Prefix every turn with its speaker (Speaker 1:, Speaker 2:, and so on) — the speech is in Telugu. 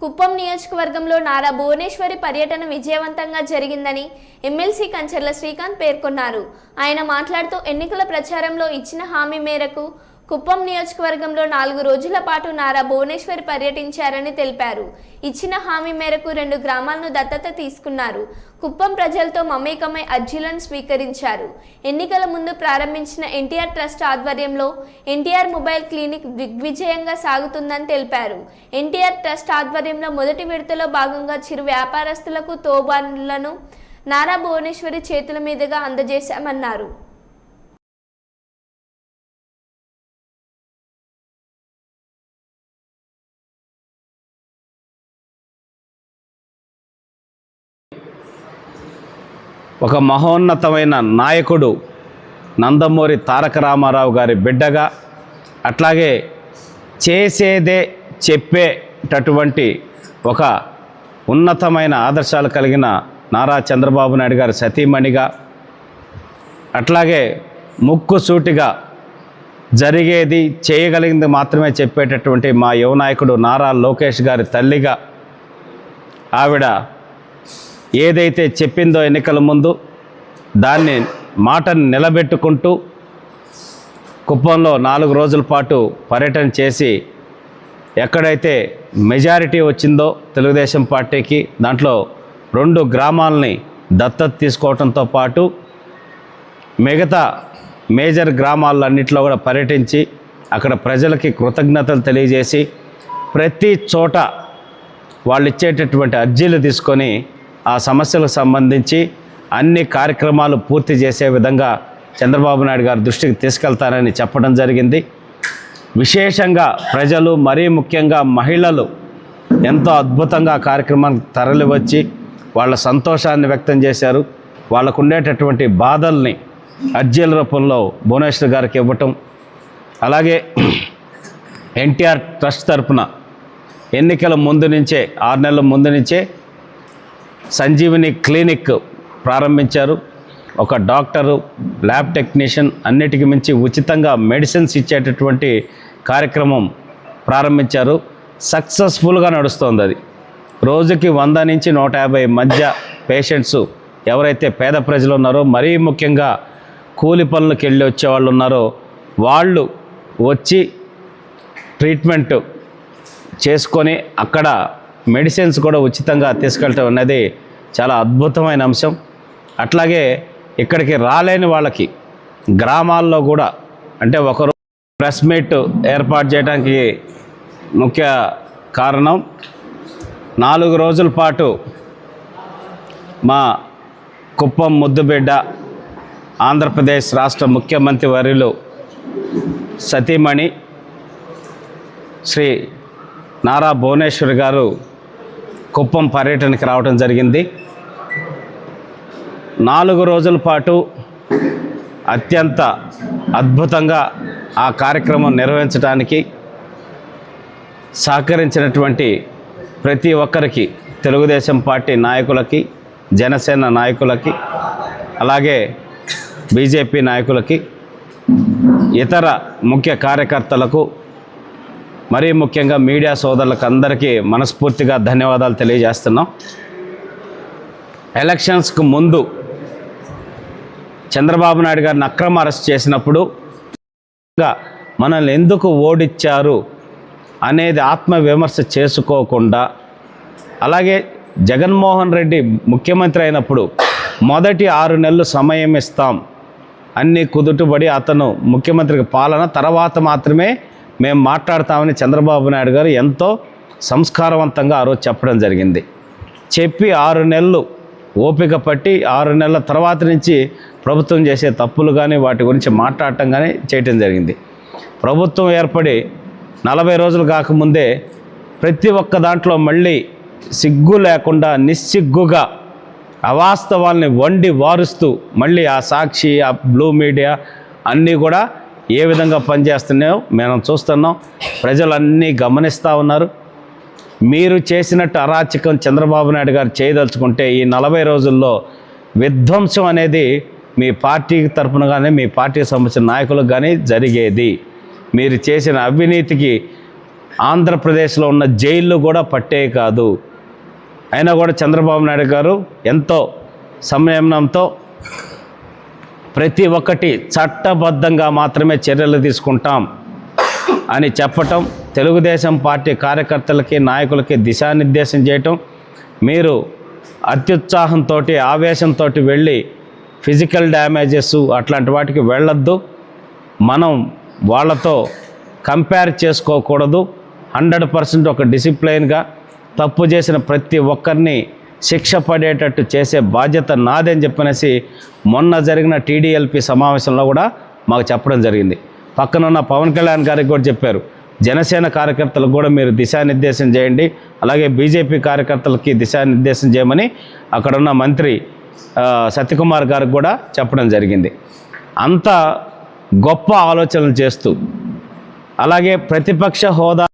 Speaker 1: కుప్పం నియోజకవర్గంలో నారా భువనేశ్వరి పర్యటన విజయవంతంగా జరిగిందని ఎమ్మెల్సీ కంచర్ల శ్రీకాంత్ పేర్కొన్నారు. ఆయన మాట్లాడుతూ ఎన్నికల ప్రచారంలో ఇచ్చిన హామీ మేరకు కుప్పం నియోజకవర్గంలో నాలుగు రోజుల పాటు నారా భువనేశ్వరి పర్యటించారని తెలిపారు. ఇచ్చిన హామీ మేరకు రెండు గ్రామాలను దత్తత తీసుకున్నారు. కుప్పం ప్రజలతో మమేకమై అర్జీలను స్వీకరించారు. ఎన్నికల ముందు ప్రారంభించిన ఎన్టీఆర్ ట్రస్ట్ ఆధ్వర్యంలో ఎన్టీఆర్ మొబైల్ క్లినిక్ దిగ్విజయంగా సాగుతుందని తెలిపారు. ఎన్టీఆర్ ట్రస్ట్ ఆధ్వర్యంలో మొదటి విడతలో భాగంగా చిరు వ్యాపారస్తులకు తోబాన్లను నారా భువనేశ్వరి చేతుల మీదుగా అందజేశామన్నారు.
Speaker 2: ఒక మహోన్నతమైన నాయకుడు నందమూరి తారక రామారావు గారి బిడ్డగా అట్లాగే చేసేదే చెప్పేటటువంటి ఒక ఉన్నతమైన ఆదర్శాలు కలిగిన నారా చంద్రబాబు నాయుడు గారి సతీమణిగా అట్లాగే ముక్కు సూటిగా జరిగేది చేయగలిగింది మాత్రమే చెప్పేటటువంటి మా యువ నాయకుడు నారా లోకేష్ గారి తల్లిగా ఆవిడ ఏదైతే చెప్పిందో ఎన్నికల ముందు దాన్ని మాటను నిలబెట్టుకుంటూ కుప్పంలో నాలుగు రోజుల పాటు పర్యటన చేసి ఎక్కడైతే మెజారిటీ వచ్చిందో తెలుగుదేశం పార్టీకి దాంట్లో రెండు గ్రామాలని దత్తత తీసుకోవడంతో పాటు మిగతా మేజర్ గ్రామాలన్నింటిలో కూడా పర్యటించి అక్కడ ప్రజలకి కృతజ్ఞతలు తెలియజేసి ప్రతి చోట వాళ్ళు ఇచ్చేటటువంటి అర్జీలు తీసుకొని ఆ సమస్యలకు సంబంధించి అన్ని కార్యక్రమాలు పూర్తి చేసే విధంగా చంద్రబాబు నాయుడు గారి దృష్టికి తీసుకెళ్తారని చెప్పడం జరిగింది. విశేషంగా ప్రజలు మరీ ముఖ్యంగా మహిళలు ఎంతో అద్భుతంగా కార్యక్రమానికి తరలివచ్చి వాళ్ళ సంతోషాన్ని వ్యక్తం చేశారు. వాళ్ళకు ఉండేటటువంటి బాధల్ని అర్జీల రూపంలో భువనేశ్వర్ గారికి ఇవ్వటం అలాగే ఎన్టీఆర్ ట్రస్ట్ తరపున ఎన్నికల ముందు నుంచే ఆరు నెలల ముందు నుంచే సంజీవిని క్లినిక్ ప్రారంభించారు. ఒక డాక్టరు ల్యాబ్ టెక్నీషియన్ అన్నిటికి మించి ఉచితంగా మెడిసిన్స్ ఇచ్చేటటువంటి కార్యక్రమం ప్రారంభించారు. సక్సెస్ఫుల్గా నడుస్తోంది అది. రోజుకి వంద నుంచి నూట యాభై మధ్య పేషెంట్స్ ఎవరైతే పేద ప్రజలు ఉన్నారో మరీ ముఖ్యంగా కూలి పనులకు వెళ్ళి వచ్చేవాళ్ళు ఉన్నారో వాళ్ళు వచ్చి ట్రీట్మెంట్ చేసుకొని అక్కడ మెడిసిన్స్ కూడా ఉచితంగా తీసుకెళ్ళటం అనేది చాలా అద్భుతమైన అంశం. అట్లాగే ఇక్కడికి రాలేని వాళ్ళకి గ్రామాల్లో కూడా అంటే ఒకరు ప్రెస్ మీట్ ఏర్పాటు చేయడానికి ముఖ్య కారణం. నాలుగు రోజుల పాటు మా కుప్పం ముద్దుబిడ్డ ఆంధ్రప్రదేశ్ రాష్ట్ర ముఖ్యమంత్రి వర్యులు సతీమణి శ్రీ నారా భువనేశ్వరి గారు కుప్పం పర్యటనకి రావడం జరిగింది. నాలుగు రోజుల పాటు అత్యంత అద్భుతంగా ఆ కార్యక్రమం నిర్వహించడానికి సహకరించినటువంటి ప్రతి ఒక్కరికి తెలుగుదేశం పార్టీ నాయకులకి జనసేన నాయకులకి అలాగే బీజేపీ నాయకులకి ఇతర ముఖ్య కార్యకర్తలకు మరీ ముఖ్యంగా మీడియా సోదరులకు అందరికీ మనస్ఫూర్తిగా ధన్యవాదాలు తెలియజేస్తున్నాం. ఎలక్షన్స్కు ముందు చంద్రబాబు నాయుడు గారిని అక్రమ అరెస్ట్ చేసినప్పుడు మనల్ని ఎందుకు ఓడిచ్చారు అనేది ఆత్మవిమర్శ చేసుకోకుండా అలాగే జగన్మోహన్ రెడ్డి ముఖ్యమంత్రి అయినప్పుడు మొదటి ఆరు నెలలు సమయం ఇస్తాం అన్నీ కుదుటబడి అతను ముఖ్యమంత్రికి పాలన తర్వాత మాత్రమే మేము మాట్లాడతామని చంద్రబాబు నాయుడు గారు ఎంతో సంస్కారవంతంగా ఆ రోజు చెప్పడం జరిగింది. చెప్పి ఆరు నెలలు ఓపిక పట్టి ఆరు నెలల తర్వాత నుంచి ప్రభుత్వం చేసే తప్పులు కానీ వాటి గురించి మాట్లాడటం కానీ చేయటం జరిగింది. ప్రభుత్వం ఏర్పడి నలభై రోజులు కాకముందే ప్రతి ఒక్క దాంట్లో మళ్ళీ సిగ్గు లేకుండా నిస్సిగ్గుగా అవాస్తవాల్ని వండి వారుస్తూ మళ్ళీ ఆ సాక్షి ఆ బ్లూ మీడియా అన్నీ కూడా ఏ విధంగా పనిచేస్తున్నాయో మేము చూస్తున్నాం. ప్రజలన్నీ గమనిస్తూ ఉన్నారు. మీరు చేసినట్టు అరాచకం చంద్రబాబు నాయుడు గారు చేయదలుచుకుంటే ఈ నలభై రోజుల్లో విధ్వంసం అనేది మీ పార్టీ తరపున కానీ మీ పార్టీకి సంబంధించిన నాయకులకు కానీ జరిగేది. మీరు చేసిన అవినీతికి ఆంధ్రప్రదేశ్లో ఉన్న జైళ్ళు కూడా పట్టే కాదు. అయినా కూడా చంద్రబాబు నాయుడు గారు ఎంతో సంయమనంతో ప్రతి ఒక్కటి చట్టబద్ధంగా మాత్రమే చర్యలు తీసుకుంటాం అని చెప్పటం తెలుగుదేశం పార్టీ కార్యకర్తలకి నాయకులకి దిశానిర్దేశం చేయటం మీరు అత్యుత్సాహంతో ఆవేశంతో వెళ్ళి ఫిజికల్ డ్యామేజెస్ అట్లాంటి వాటికి వెళ్ళొద్దు. మనం వాళ్ళతో కంపేర్ చేసుకోకూడదు. హండ్రెడ్ పర్సెంట్ ఒక డిసిప్లైన్గా తప్పు చేసిన ప్రతి ఒక్కరిని శిక్ష పడేటట్టు చేసే బాధ్యత నాదని చెప్పనేసి మొన్న జరిగిన టీడీఎల్పీ సమావేశంలో కూడా మాకు చెప్పడం జరిగింది. పక్కనున్న పవన్ కళ్యాణ్ గారికి కూడా చెప్పారు. జనసేన కార్యకర్తలకు కూడా మీరు దిశానిర్దేశం చేయండి. అలాగే బీజేపీ కార్యకర్తలకి దిశానిర్దేశం చేయమని అక్కడున్న మంత్రి సత్యకుమార్ గారికి కూడా చెప్పడం జరిగింది. అంత గొప్ప ఆలోచనలు చేస్తూ అలాగే ప్రతిపక్ష హోదా